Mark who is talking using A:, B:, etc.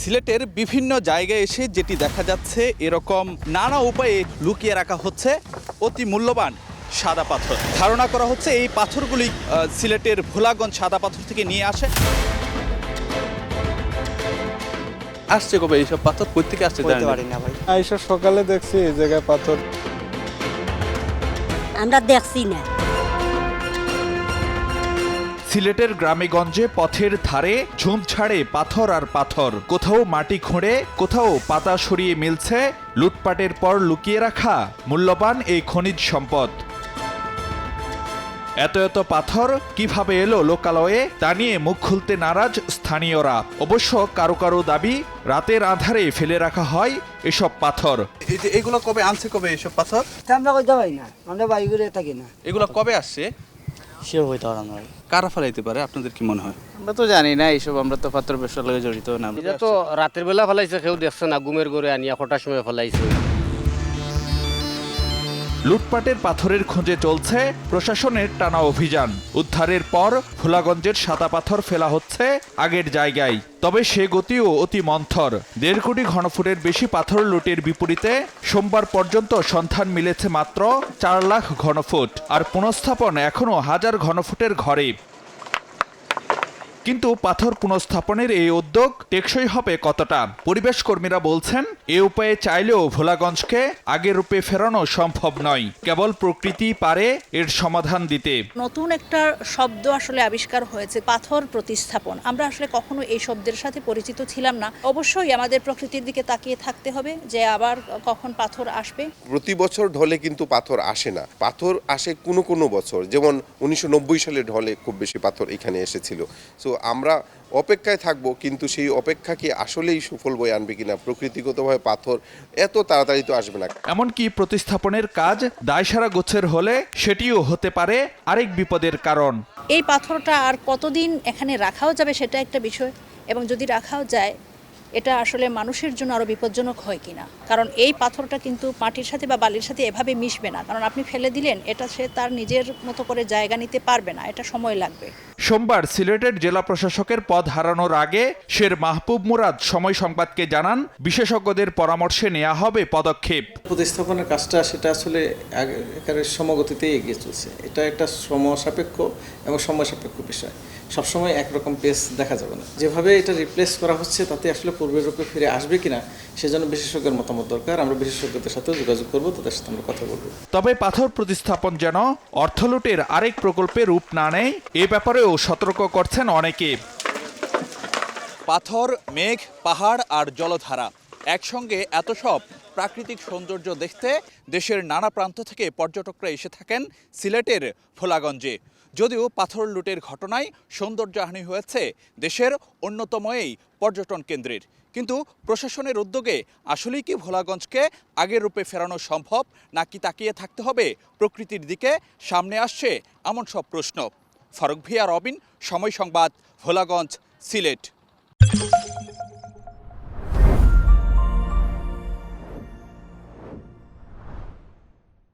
A: সিলেটের বিভিন্ন জায়গায় এসে যেটি দেখা যাচ্ছে এরকম নানা উপায়ে লুকিয়ে রাখা হচ্ছে অতি মূল্যবান সাদা পাথর। ধারণা করা হচ্ছে এই পাথরগুলি সিলেটের ভোলাগঞ্জ সাদা পাথর থেকে নিয়ে আসে। আসছে কবে এইসব পাথর? কই থেকে আসছে
B: পারি না ভাই।
C: এইসব সকালে দেখছি এই জায়গায় পাথর।
D: আমরা দেখছি না।
A: সিলেটের গ্রামেগঞ্জে পথের ধারে ঝুম ছাড়ে পাথর আর পাথর। কোথাও মাটি খুঁড়ে কোথাও পাতা সরিয়ে মিলছে লুটপাটের পর লুকিয়ে রাখা মূল্যবান এই খনিজ সম্পদ। এত এত পাথর কীভাবে এলো লোকালয়ে তা নিয়ে মুখ খুলতে নারাজ স্থানীয়রা। অবশ্য কারও কারও দাবি রাতের আধারে ফেলে রাখা হয় এসব পাথর। এগুলো কবে আনছে কবে এসব পাথর?
B: আমরা না আমরা বাড়ি করে থাকি না।
A: এগুলো কবে আসছে?
B: সে হইতে পারে না
A: কারা ফেলাইতে পারে? আপনাদের কি মনে হয়?
E: আমরা তো জানি না এইসব আমরা তো পাত্র ব্যবসার লগে জড়িত না
F: এটা তো রাতের বেলা ফেলাইছে কেউ দেখছে না ঘুমের ঘরে আনিয়া কটার সময় ফেলাইছে।
A: লুটপাটের পাথরের খোঁজে চলছে প্রশাসনের টানা অভিযান। উদ্ধারের পর ভোলাগঞ্জের সাদা পাথর ফেলা হচ্ছে আগের জায়গায়। তবে সে গতিও অতি মন্থর। দেড় কোটি ঘনফুটের বেশি পাথর লুটের বিপরীতে সোমবার পর্যন্ত সন্ধান মিলেছে মাত্র চার লাখ ঘনফুট। আর পুনঃস্থাপন এখনও হাজার ঘনফুটের ঘরে। কিন্তু পাথর পুনঃস্থাপনের এই উদ্যোগ টেকসই হবে কতটা? পরিবেশ কর্মীরা বলছেন এ উপায়ে চাইলেও ভোলাগঞ্জকে আগের রূপে ফেরানো সম্ভব নয়। কেবল প্রকৃতি পারে এর সমাধান দিতে।
G: নতুন একটা শব্দ আসলে আবিষ্কার হয়েছে পাথর প্রতিস্থাপন। আমরা আসলে কখনো এই শব্দের সাথে পরিচিত ছিলাম না। অবশ্যই আমাদের প্রকৃতির দিকে তাকিয়ে থাকতে হবে যে আবার কখন পাথর আসবে।
H: প্রতি বছর ঢলে কিন্তু পাথর আসে না। পাথর আসে কোনো কোনো বছর। যেমন উনিশশো নব্বই সালে ঢলে খুব বেশি পাথর এখানে এসেছিল। সো আমরা অপেক্ষায় থাকব কিন্তু সেই অপেক্ষা কি আসলেই সুফল বয়ে আনবে কিনা? প্রকৃতিগতভাবে পাথর এত তাড়াতাড়ি তো আসবে না।
A: এমনকি প্রতিস্থাপনের কাজ দায়সারা গোছের হলে সেটিও হতে পারে আরেক বিপদের কারণ।
G: এই পাথরটা আর কতদিন এখানে রাখাও যাবে সেটা একটা বিষয় এবং যদি রাখাও যায় এটা আসলে মানুষের জন্য আরও বিপজ্জনক হয় কিনা? কারণ এই পাথরটা কিন্তু মাটির সাথে বা বালির সাথে এভাবে মিশবে না। কারণ আপনি ফেলে দিলেন এটা সে তার নিজের মতো করে জায়গা নিতে পারবে না এটা সময় লাগবে।
A: সোমবার সিলেটের জেলা প্রশাসকের পদ হারানোর আগে শের মাহবুব মুরাদ সময় সংবাদকে জানান বিশেষজ্ঞদের পরামর্শে নেওয়া হবে পদক্ষেপ।
E: প্রতিস্থাপনের কাজটা সেটা আসলে একেবারে সমগতিতেই এগিয়ে চলছে। এটা একটা সময় সাপেক্ষ এবং সময় সাপেক্ষ বিষয়। সবসময় একরকম পেস দেখা যাবে না। যেভাবে এটা রিপ্লেস করা হচ্ছে তাতে আসলে পূর্বের রূপে ফিরে আসবে কিনা সেজন্য বিশেষজ্ঞের মতামত দরকার। আমরা বিশেষজ্ঞদের সাথে যোগাযোগ করব তাদের সাথে আমরা কথা বলব।
A: তবে পাথর প্রতিস্থাপন যেন অর্থলুটের আরেক প্রকল্পে রূপ না নেয় এ ব্যাপারেও সতর্ক করছেন অনেকে। পাথর, মেঘ, পাহাড় আর জলধারা একসঙ্গে এত সব প্রাকৃতিক সৌন্দর্য দেখতে দেশের নানা প্রান্ত থেকে পর্যটকরা এসে থাকেন সিলেটের ভোলাগঞ্জে। যদিও পাথর লুটের ঘটনায় সৌন্দর্যহানি হয়েছে দেশের অন্যতম এই পর্যটন কেন্দ্রের। কিন্তু প্রশাসনের উদ্যোগে আসলেই কি ভোলাগঞ্জকে আগের রূপে ফেরানো সম্ভব, নাকি তাকিয়ে থাকতে হবে প্রকৃতির দিকে? সামনে আসছে এমন সব প্রশ্ন। ফারুক ভিয়া রবিন সময় সংবাদ ভোলাগঞ্জ সিলেট।